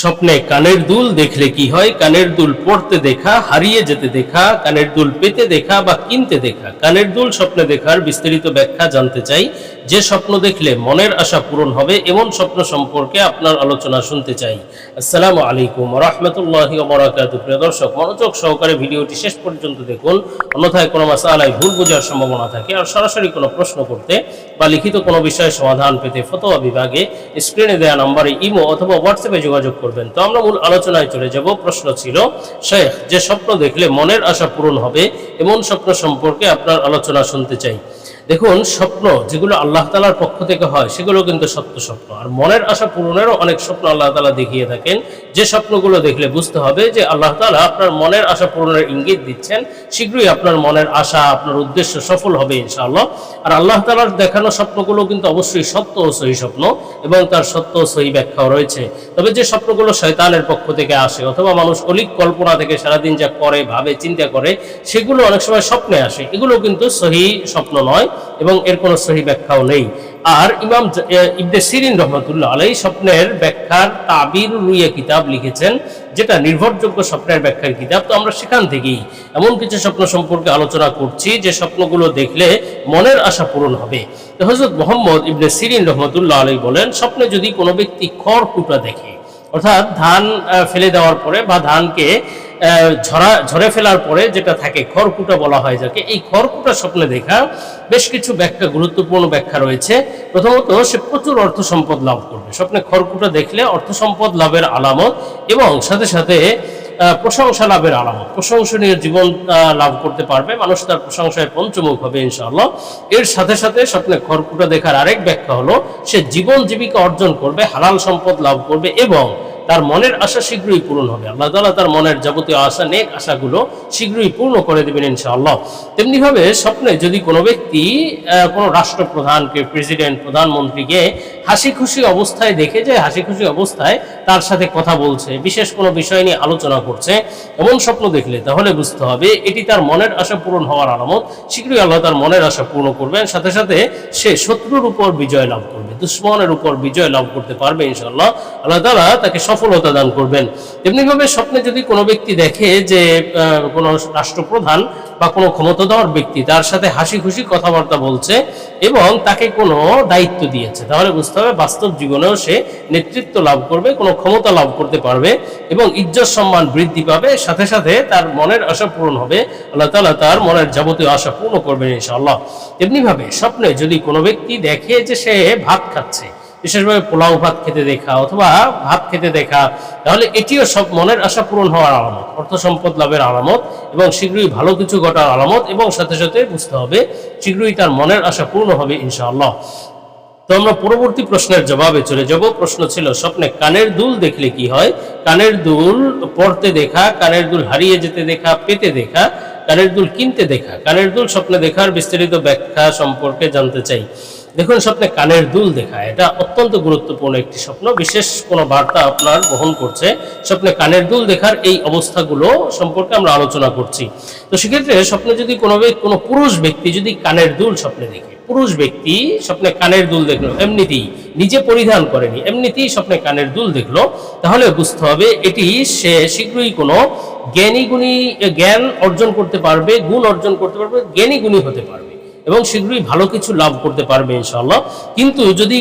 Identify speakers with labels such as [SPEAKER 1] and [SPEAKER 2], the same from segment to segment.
[SPEAKER 1] স্বপ্নে কানের দুল দেখলে কি হয়? কানের দুল পড়তে দেখা, হারিয়ে যেতে দেখা, কানের দুল পেতে দেখা বা কিনতে দেখা। কানের দুল স্বপ্নে দেখার বিস্তারিত ব্যাখ্যা জানতে চাই। যে স্বপ্ন দেখলে মনের আশা পূরণ হবে এমন স্বপ্ন সম্পর্কে আপনার আলোচনা শুনতে চাই। আসসালামু আলাইকুম রহমতুল্লাহি প্রিয় দর্শক, মনোযোগ সহকারে ভিডিওটি শেষ পর্যন্ত দেখুন। অন্যথায় কোনো মাসালায় ভুল বোঝার সম্ভাবনা থাকে আর সরাসরি কোনো প্রশ্ন করতে বা লিখিত কোনো বিষয়ে সমাধান পেতে ফতোয়া বিভাগে স্ক্রিনে দেওয়া নম্বরে ইমো অথবা হোয়াটসঅ্যাপে যোগাযোগ করবেন। তো আমরা মূল আলোচনায় চলে যাব। প্রশ্ন ছিল, শেখ, যে স্বপ্ন দেখলে মনের আশা পূরণ হবে এমন স্বপ্ন সম্পর্কে আপনার আলোচনা শুনতে চাই। দেখুন, স্বপ্ন যেগুলো আল্লাহ তালার পক্ষ থেকে হয়, সেগুলো কিন্তু সত্য স্বপ্ন। আর মনের আশা পূরণেরও অনেক স্বপ্ন আল্লাহ তালা দেখিয়ে থাকেন। যে স্বপ্নগুলো দেখলে বুঝতে হবে যে আল্লাহ তালা আপনার মনের আশা পূরণের ইঙ্গিত দিচ্ছেন। শীঘ্রই আপনার মনের আশা, আপনার উদ্দেশ্য সফল হবে ইনশাআল্লাহ। আর আল্লাহ তালার দেখানো স্বপ্নগুলো কিন্তু অবশ্যই সত্য ও সহি স্বপ্ন এবং তার সত্য ও সহি ব্যাখ্যাও রয়েছে। তবে যে স্বপ্নগুলো শয়তানের পক্ষ থেকে আসে অথবা মানুষ অলিক কল্পনা থেকে সারাদিন যা করে, ভাবে, চিন্তা করে, সেগুলো অনেক সময় স্বপ্নে আসে। এগুলো কিন্তু সহি স্বপ্ন নয়। এবং এর কোনো সহি ব্যাখ্যাও নেই। আর ইমাম ইবনে সিরিন রহমতুল্লাহ আলাই স্বপ্নের ব্যাখ্যার তাবির রুইয়া কিতাব লিখেছেন, যেটা নির্ভরযোগ্য স্বপ্নের ব্যাখ্যার কিতাব। তো আমরা সেখান থেকেই এমন কিছু স্বপ্ন সম্পর্কে আলোচনা করছি, যে স্বপ্নগুলো দেখলে মনের আশা পূরণ হবে। হজরত মোহাম্মদ ইবনে সিরিন রহমতুল্লাহ আলাই বলেন, স্বপ্নে যদি কোনো ব্যক্তি খড় কুটা দেখে অর্থাৎ ধান ফেলে দেওয়ার পরে বা ধানকে ঝরা, ঝরে ফেলার পরে যেটা থাকে, খড়কুটা বলা হয় যাকে, এই খড়কুটা স্বপ্নে দেখা বেশ কিছু ব্যাখ্যা, গুরুত্বপূর্ণ ব্যাখ্যা রয়েছে। প্রথমত, সে প্রচুর অর্থ সম্পদ লাভ করবে। স্বপ্নে খড়কুটা দেখলে অর্থ সম্পদ লাভের আলামত এবং সাথে সাথে প্রশংসা লাভের আলামত। প্রশংসনীয় জীবন লাভ করতে পারবে। মানুষ তার প্রশংসায় পঞ্চমুখ হবে ইনশাআল্লাহ। এর সাথে সাথে স্বপ্নে খড়কুটা দেখার আরেক ব্যাখ্যা হলো, সে জীবন জীবিকা অর্জন করবে, হালাল সম্পদ লাভ করবে এবং তার মনের আশা শীঘ্রই পূরণ হবে। আল্লাহ তালা তার মনের যাবতীয় আশা, নেক আশাগুলো শীঘ্রই পূর্ণ করে দেবেন ইনশাআল্লাহ। তেমনিভাবে স্বপ্নে যদি কোনো ব্যক্তি কোনো রাষ্ট্রপ্রধানকে, প্রেসিডেন্ট, প্রধানমন্ত্রীকে হাসি খুশি অবস্থায় দেখে যে হাসি খুশি অবস্থায় তার সাথে কথা বলছে, বিশেষ কোনো বিষয় নিয়ে আলোচনা করছে, এমন স্বপ্ন দেখলে তাহলে বুঝতে হবে এটি তার মনের আশা পূরণ হওয়ার আলামত। শীঘ্রই আল্লাহ তার মনের আশা পূর্ণ করবেন, সাথে সাথে সে শত্রুর উপর বিজয় লাভ করবে, দুশ্মনের উপর বিজয় লাভ করতে পারবে ইনশাল্লাহ আল্লাহ তালা তাকে সফলতা দান করবেন। তেমনিভাবে স্বপ্নে যদি কোনো ব্যক্তি দেখে যে কোনো রাষ্ট্রপ্রধান বা কোনো ক্ষমতাধর ব্যক্তি তার সাথে হাসি খুশি কথাবার্তা বলছে এবং তাকে কোনো দায়িত্ব দিয়েছে, তাহলে বুঝতে হবে বাস্তব জীবনেও সে নেতৃত্ব লাভ করবে, কোনো ক্ষমতা লাভ করতে পারবে এবং ইজ্জত সম্মান বৃদ্ধি পাবে, সাথে সাথে তার মনের আশা পূরণ হবে, আল্লাহ তালা তার মনের যাবতীয় আশা পূর্ণ করবেন ইনশাআল্লাহ। তেমনিভাবে স্বপ্নে যদি কোনো ব্যক্তি দেখে যে সে ভাত খাচ্ছে বিশেষভাবে পোলাও ভাত খেতে দেখা অথবা ভাত খেতে দেখা, তাহলে এটিও সব মনের আশা পূরণ হওয়ার আলামত, অর্থ সম্পদ লাভের আলামত এবং শীঘ্রই ভালো কিছু ঘটার আলামত এবং সাথে সাথে বুঝতে হবে শীঘ্রই তার মনের আশা পূর্ণ হবে ইনশাআল্লাহ। তো আমরা পরবর্তী প্রশ্নের জবাবে চলে যাব। প্রশ্ন ছিল, স্বপ্নে কানের দুল দেখলে কি হয়? কানের দুল পড়তে দেখা, কানের দুল হারিয়ে যেতে দেখা, পেতে দেখা, কানের দুল কিনতে দেখা, কানের দুল স্বপ্নে দেখার বিস্তারিত ব্যাখ্যা সম্পর্কে জানতে চাই। দেখুন, স্বপ্নে কানের দুল দেখা, এটা অত্যন্ত গুরুত্বপূর্ণ একটি স্বপ্ন। বিশেষ কোনো বার্তা আপনার বহন করছে, স্বপ্নে কানের দুল দেখার এই অবস্থাগুলো সম্পর্কে আমরা আলোচনা করছি। তো সেক্ষেত্রে স্বপ্নে যদি কোনো কোনো পুরুষ ব্যক্তি যদি কানের দুল স্বপ্নে দেখে, পুরুষ ব্যক্তি স্বপ্নে কানের দুল দেখল, এমনিতেই নিজে পরিধান করেনি, এমনিতেই স্বপ্নে কানের দুল দেখল, তাহলে বুঝতে হবে এটি সে শীঘ্রই কোনো জ্ঞানী গুণী, জ্ঞান অর্জন করতে পারবে, গুণ অর্জন করতে পারবে, জ্ঞানী গুণী হতে পারবে। এবং শীঘ্রই ভালো কিছু লাভ করতে পারবে ইনশাল্লাহ কিন্তু যদি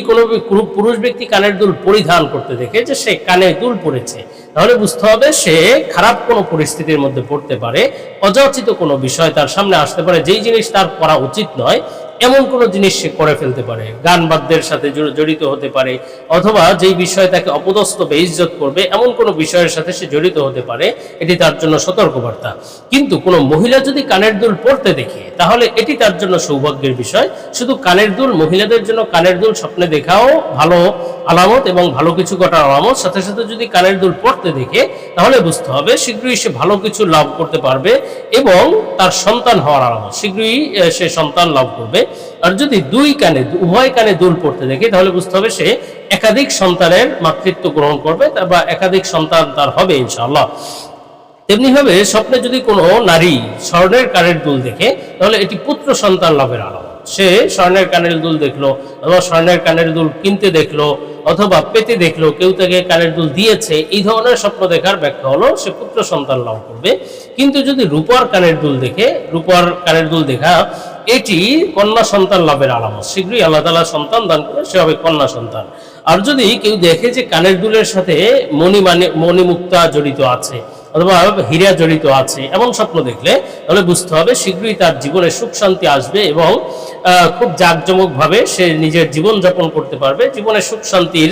[SPEAKER 1] কোনো পুরুষ ব্যক্তি কানের দুল পরিধান করতে দেখে যে সে কানে দুল পড়েছে তাহলে বুঝতে হবে সে খারাপ কোনো পরিস্থিতির মধ্যে পড়তে পারে, অযাচিত কোনো বিষয় তার সামনে আসতে পারে, যেই জিনিস তার করা উচিত নয়, এমন কোনো জিনিস সে করে ফেলতে পারে। গান বাদ্যের সাথে জড়িত হতে পারে, অথবা যেই বিষয় তাকে অপদস্থ বে ইজ্জত করবে, এমন কোনো বিষয়ের সাথে সে জড়িত হতে পারে, এটি তার জন্য সতর্কবার্তা। কিন্তু কোনো মহিলা যদি কানের দুল পড়তে দেখে তাহলে এটি তার জন্য সৌভাগ্যের বিষয়। শুধু কানের দুল, মহিলাদের জন্য কানের দুল স্বপ্নে দেখাও ভালো আলামত এবং ভালো কিছু ঘটার আলামত। সাথে সাথে যদি কানের দুল পড়তে দেখে, তাহলে বুঝতে হবে শীঘ্রই সে ভালো কিছু লাভ করতে পারবে এবং তার সন্তান হওয়ার আলামত। শীঘ্রই সে সন্তান লাভ করবে। আর যদি দুই কানে, উভয় কানে দুল পড়তে দেখে, তাহলে বুঝতে হবে সে একাধিক সন্তানের মাতৃত্ব গ্রহণ করবে বা একাধিক সন্তান তার হবে ইনশাআল্লাহ। তেমনিভাবে স্বপ্নে যদি কোনো নারী স্বর্ণের কানের দুল দেখে, তাহলে এটি পুত্র সন্তান লাভের আলামত। সে স্বর্ণের কানের দুল দেখল, অথবা স্বর্ণের কানের দুল কিনতে দেখল, অথবা পেতে দেখল, কেউ তাকে কানের দুল দিয়েছে, এই ধরনের স্বপ্ন দেখার ব্যাখ্যা হলো, সে পুত্র সন্তান লাভ করবে। কিন্তু যদি রূপার কানের দুল দেখে, রূপার কানের দুল দেখা, এটি কন্যা সন্তান লাভের আলামত। শীঘ্রই আল্লাহ তালা সন্তান দান করে, সে হবে কন্যা সন্তান। আর যদি কেউ দেখে যে কানের দুলের সাথে মণি মানে মণিমুক্তা জড়িত আছে অথবা হীরা জড়িত আছে, এমন স্বপ্ন দেখলে তাহলে বুঝতে হবে শীঘ্রই তার জীবনে সুখ শান্তি আসবে এবং খুব জাঁকজমকভাবে সে নিজের জীবন যাপন করতে পারবে। জীবনে সুখ শান্তির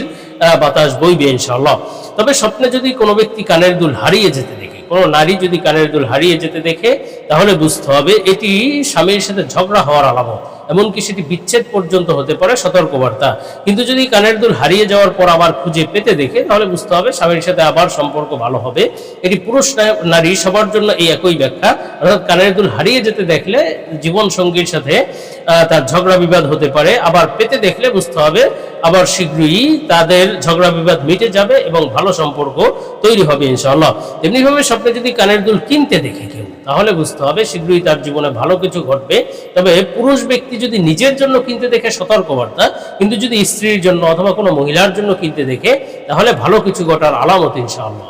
[SPEAKER 1] বাতাস বইবে ইনশাআল্লাহ। তবে স্বপ্নে যদি কোনো ব্যক্তি কানের দুল হারিয়ে যেতে দেখে, কোনো নারী যদি কানের দুল হারিয়ে যেতে দেখে, তাহলে বুঝতে হবে এটি স্বামীর সাথে ঝগড়া হওয়ার আলামত। এমনকি সেটি বিচ্ছেদ পর্যন্ত হতে পারে, সতর্কবার্তা। কিন্তু যদি কানের দুল হারিয়ে যাওয়ার পর আবার খুঁজে পেতে দেখে, তাহলে বুঝতে হবে স্বামীর সাথে আবার সম্পর্ক ভালো হবে। এটি পুরুষ নারী, সবার জন্য এই একই ব্যাখ্যা। অর্থাৎ কানের দুল হারিয়ে যেতে দেখলে জীবন সঙ্গীর সাথে তার ঝগড়া বিবাদ হতে পারে। আবার পেতে দেখলে বুঝতে হবে আবার শীঘ্রই তাদের ঝগড়া বিবাদ মিটে যাবে এবং ভালো সম্পর্ক তৈরি হবে ইনশাআল্লাহ। তেমনিভাবে স্বপ্নে যদি কানের দুল কিনতে দেখে কেউ তাহলে বুঝতে হবে শীঘ্রই তার জীবনে ভালো কিছু ঘটবে। তবে পুরুষ ব্যক্তি যদি নিজের জন্য কিনতে দেখে সতর্কবার্তা, কিন্তু যদি স্ত্রীর জন্য অথবা কোনো মহিলার জন্য কিনতে দেখে, তাহলে ভালো কিছু ঘটার আলামত ইনশাআল্লাহ।